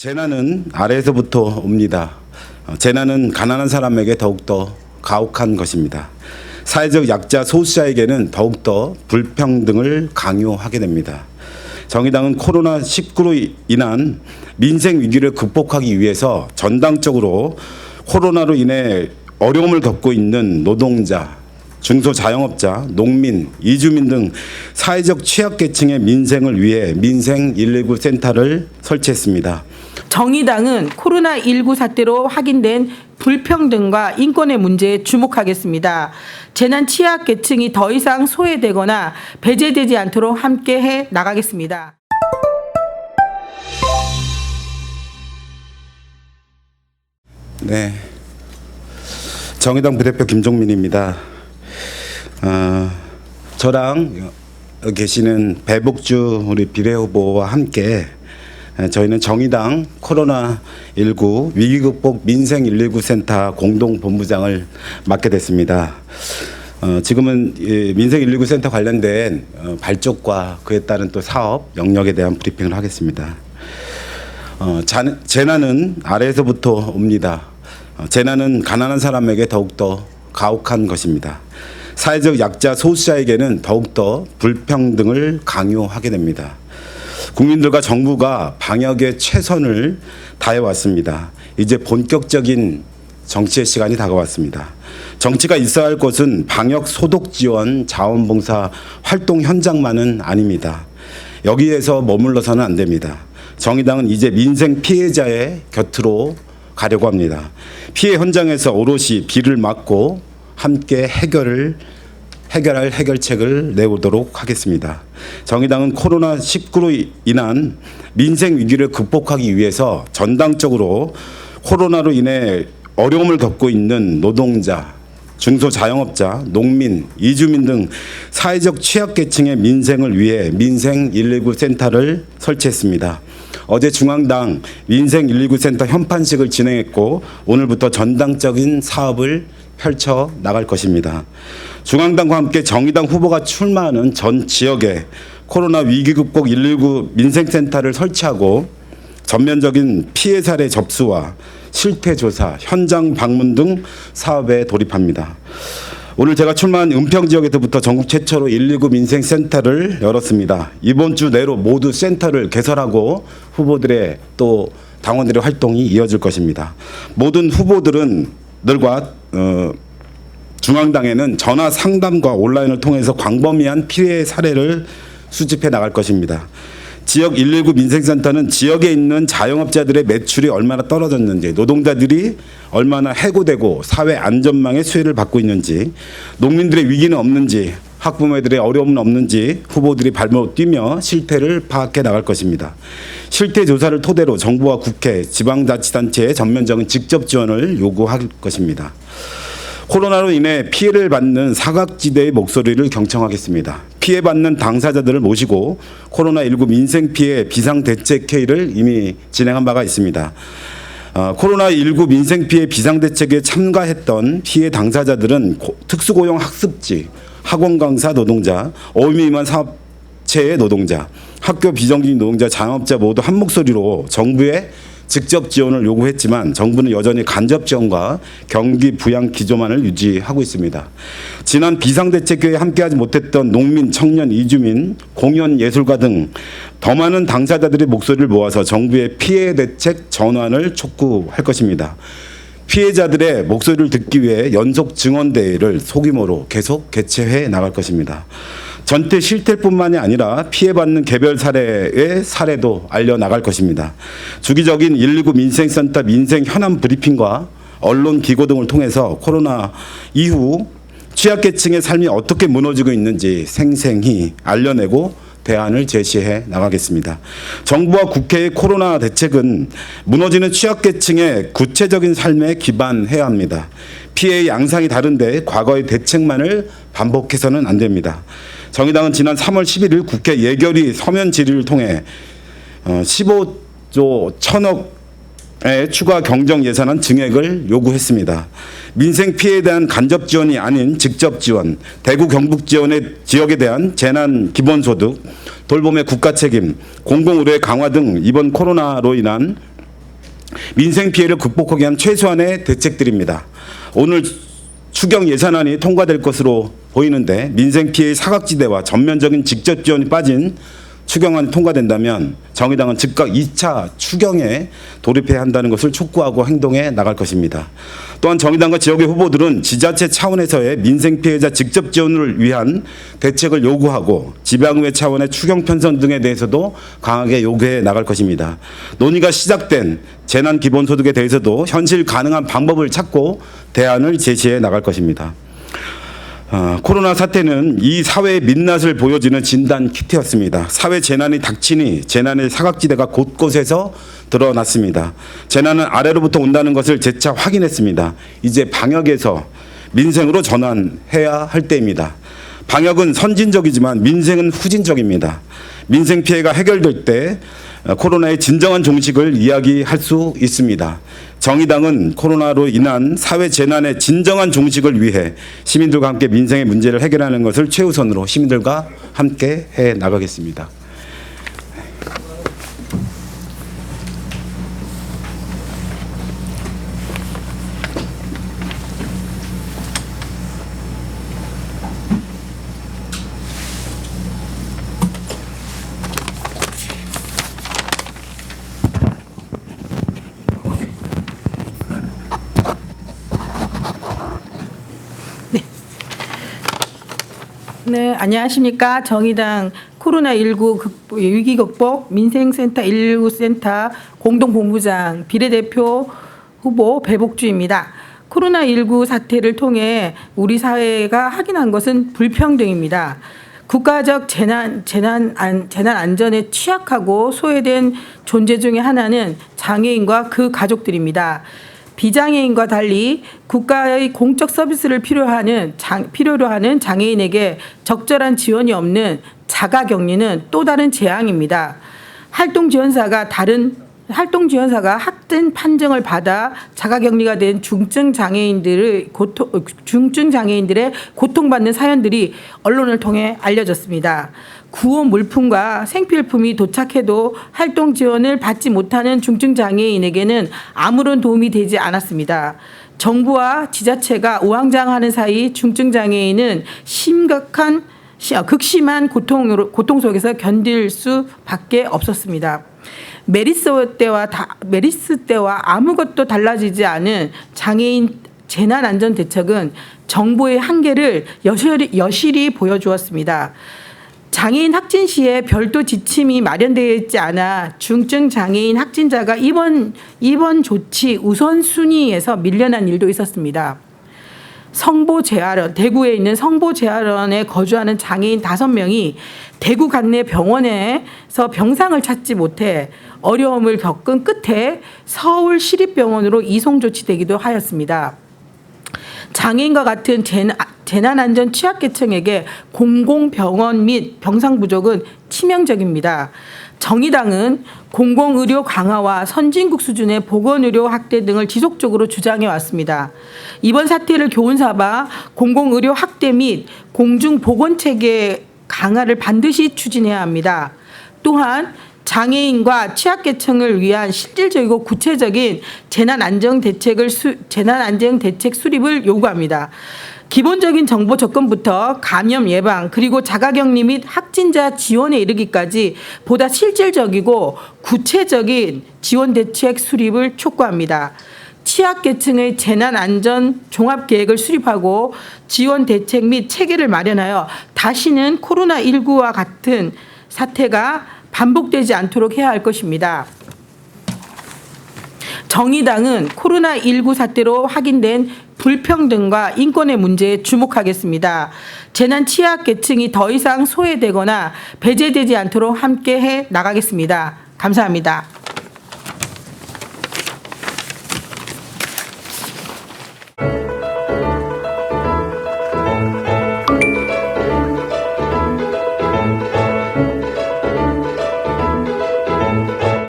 재난은 아래에서부터 옵니다. 어, 재난은 가난한 사람에게 더욱더 가혹한 것입니다. 사회적 약자 소수자에게는 더욱더 불평등을 강요하게 됩니다. 정의당은 코로나19로 인한 민생 위기를 극복하기 위해서 전당적으로 코로나로 인해 어려움을 겪고 있는 노동자, 중소자영업자, 농민, 이주민 등 사회적 취약계층의 민생을 위해 민생 119 센터를 설치했습니다. 정의당은 코로나19 사태로 확인된 불평등과 인권의 문제에 주목하겠습니다. 재난 취약 계층이 더 이상 소외되거나 배제되지 않도록 함께 해 나가겠습니다. 네. 정의당 부대표 김종민입니다. 어, 저랑 계시는 배복주 우리 비례 후보와 함께 저희는 정의당 코로나19 위기극복 민생 119 센터 공동본부장을 맡게 됐습니다. 어, 지금은 이 민생 119 센터 관련된 어, 발족과 그에 따른 또 사업 영역에 대한 브리핑을 하겠습니다. 어, 자, 재난은 아래에서부터 옵니다. 어, 재난은 가난한 사람에게 더욱더 가혹한 것입니다. 사회적 약자 소수자에게는 더욱더 불평등을 강요하게 됩니다. 국민들과 정부가 방역에 최선을 다해 왔습니다. 이제 본격적인 정치의 시간이 다가왔습니다. 정치가 있어야 할 것은 방역 소독 지원 자원봉사 활동 현장만은 아닙니다. 여기에서 머물러서는 안 됩니다. 정의당은 이제 민생 피해자의 곁으로 가려고 합니다. 피해 현장에서 오롯이 비를 맞고 함께 해결을 해결할 해결책을 내오도록 하겠습니다. 정의당은 코로나19로 인한 민생 위기를 극복하기 위해서 전당적으로 코로나로 인해 어려움을 겪고 있는 노동자, 중소자영업자, 농민, 이주민 등 사회적 취약계층의 민생을 위해 민생 119 센터를 설치했습니다. 어제 중앙당 민생 119 센터 현판식을 진행했고 오늘부터 전당적인 사업을 펼쳐 나갈 것입니다. 중앙당과 함께 정의당 후보가 출마하는 전 지역에 코로나 위기 극복 119 민생센터를 설치하고 전면적인 피해 사례 접수와 실태 조사, 현장 방문 등 사업에 돌입합니다. 오늘 제가 출마한 은평 지역에서부터 전국 최초로 119 민생센터를 열었습니다. 이번 주 내로 모두 센터를 개설하고 후보들의 또 당원들의 활동이 이어질 것입니다. 모든 후보들은 늘과 어, 중앙당에는 전화 상담과 온라인을 통해서 광범위한 피해 사례를 수집해 나갈 것입니다. 지역 119 민생센터는 지역에 있는 자영업자들의 매출이 얼마나 떨어졌는지, 노동자들이 얼마나 해고되고 사회 안전망의 수혜를 받고 있는지, 농민들의 위기는 없는지, 학부모들의 어려움은 없는지 후보들이 발목 뛰며 실태를 파악해 나갈 것입니다. 실태 조사를 토대로 정부와 국회, 지방자치단체의 전면적인 직접 지원을 요구할 것입니다. 코로나로 인해 피해를 받는 사각지대의 목소리를 경청하겠습니다. 피해받는 당사자들을 모시고 코로나19 민생 피해 비상대책회의를 이미 진행한 바가 있습니다. 어, 코로나19 민생 피해 비상대책에 참가했던 피해 당사자들은 고, 특수고용 학습지, 학원 강사 노동자, 어미만 사업체의 노동자, 학교 비정규직 노동자, 자영업자 모두 한 목소리로 정부에 직접 지원을 요구했지만 정부는 여전히 간접 지원과 경기 부양 기조만을 유지하고 있습니다. 지난 비상대책회에 함께하지 못했던 농민, 청년, 이주민, 공연, 예술가 등 더 많은 당사자들의 목소리를 모아서 정부의 피해 대책 전환을 촉구할 것입니다. 피해자들의 목소리를 듣기 위해 연속 증언 대회를 소규모로 계속 개최해 나갈 것입니다. 전태 실태뿐만이 아니라 피해받는 개별 사례의 사례도 알려 나갈 것입니다. 주기적인 119 민생센터 민생 현안 브리핑과 언론 기고 등을 통해서 코로나 이후 취약계층의 삶이 어떻게 무너지고 있는지 생생히 알려내고 대안을 제시해 나가겠습니다. 정부와 국회의 코로나 대책은 무너지는 취약계층의 구체적인 삶에 기반해야 합니다. 피해의 양상이 다른데 과거의 대책만을 반복해서는 안 됩니다. 정의당은 지난 3월 11일 국회 예결위 서면 질의를 통해 15조 1000억의 추가 경정 예산안 증액을 요구했습니다. 민생 피해에 대한 간접 지원이 아닌 직접 지원, 대구 경북 지원의 지역에 대한 재난 기본소득, 돌봄의 국가 책임, 공공의료 강화 등 이번 코로나로 인한 민생 피해를 극복하기 위한 최소한의 대책들입니다. 오늘 추경 예산안이 통과될 것으로 보이는데 민생 피해 사각지대와 전면적인 직접 지원이 빠진 추경안이 통과된다면 정의당은 즉각 2차 추경에 돌입해야 한다는 것을 촉구하고 행동해 나갈 것입니다. 또한 정의당과 지역의 후보들은 지자체 차원에서의 민생 피해자 직접 지원을 위한 대책을 요구하고 지방의회 차원의 추경 편성 등에 대해서도 강하게 요구해 나갈 것입니다. 논의가 시작된 재난 기본소득에 대해서도 현실 가능한 방법을 찾고 대안을 제시해 나갈 것입니다. 어, 코로나 사태는 이 사회의 민낯을 보여주는 진단 키트였습니다. 사회 재난이 닥치니 재난의 사각지대가 곳곳에서 드러났습니다. 재난은 아래로부터 온다는 것을 재차 확인했습니다. 이제 방역에서 민생으로 전환해야 할 때입니다. 방역은 선진적이지만 민생은 후진적입니다. 민생 피해가 해결될 때 어, 코로나의 진정한 종식을 이야기할 수 있습니다. 정의당은 코로나로 인한 사회 재난의 진정한 종식을 위해 시민들과 함께 민생의 문제를 해결하는 것을 최우선으로 시민들과 함께 해 나가겠습니다. 네, 안녕하십니까. 정의당 코로나19 극복- 위기 극복 민생센터 119센터 공동본부장 비례대표 후보 배복주입니다. 코로나19 사태를 통해 우리 사회가 확인한 것은 불평등입니다. 국가적 재난 재난 안 재난 안전에 취약하고 소외된 존재 중에 하나는 장애인과 그 가족들입니다. 비장애인과 달리 국가의 공적 서비스를 필요하는 장, 필요로 하는 장애인에게 적절한 지원이 없는 자가 격리는 또 다른 재앙입니다. 활동 지원사가 다른 활동 지원사가 학된 판정을 받아 자가격리가 된 중증 장애인들의 고통 중증 장애인들의 고통받는 사연들이 언론을 통해 알려졌습니다. 구호 물품과 생필품이 도착해도 활동 지원을 받지 못하는 중증 장애인에게는 아무런 도움이 되지 않았습니다. 정부와 지자체가 우왕좌왕하는 사이 중증 장애인은 심각한 시- 어, 극심한 고통으로 고통 속에서 견딜 수밖에 없었습니다. 메리스 때와 다, 메리스 때와 아무것도 달라지지 않은 장애인 재난 안전 대책은 정부의 한계를 여실히, 여실히 보여주었습니다. 장애인 확진 시에 별도 지침이 마련되어 있지 않아 중증 장애인 확진자가 입원 입원 조치 우선 순위에서 밀려난 일도 있었습니다. 성보 재활원 대구에 있는 성보 재활원에 거주하는 장애인 다섯 명이 대구 관내 병원에서 병상을 찾지 못해 어려움을 겪은 끝에 서울 시립병원으로 이송 조치되기도 하였습니다. 장애인과 같은 재난, 재난안전 취약계층에게 공공병원 및 병상 부족은 치명적입니다. 정의당은 공공의료 강화와 선진국 수준의 보건의료 확대 등을 지속적으로 주장해 왔습니다. 이번 사태를 교훈 삼아 공공의료 확대 및 공중보건체계 강화를 반드시 추진해야 합니다. 또한 장애인과 취약계층을 위한 실질적이고 구체적인 재난 안정 대책을 수, 재난 안정 대책 수립을 요구합니다. 기본적인 정보 접근부터 감염 예방 그리고 자가격리 및 확진자 지원에 이르기까지 보다 실질적이고 구체적인 지원 대책 수립을 촉구합니다. 취약계층의 재난안전 종합계획을 수립하고 지원 대책 및 체계를 마련하여 다시는 코로나19와 같은 사태가 반복되지 않도록 해야 할 것입니다. 정의당은 코로나19 사태로 확인된 불평등과 인권의 문제에 주목하겠습니다. 재난 취약 계층이 더 이상 소외되거나 배제되지 않도록 함께 해 나가겠습니다. 감사합니다.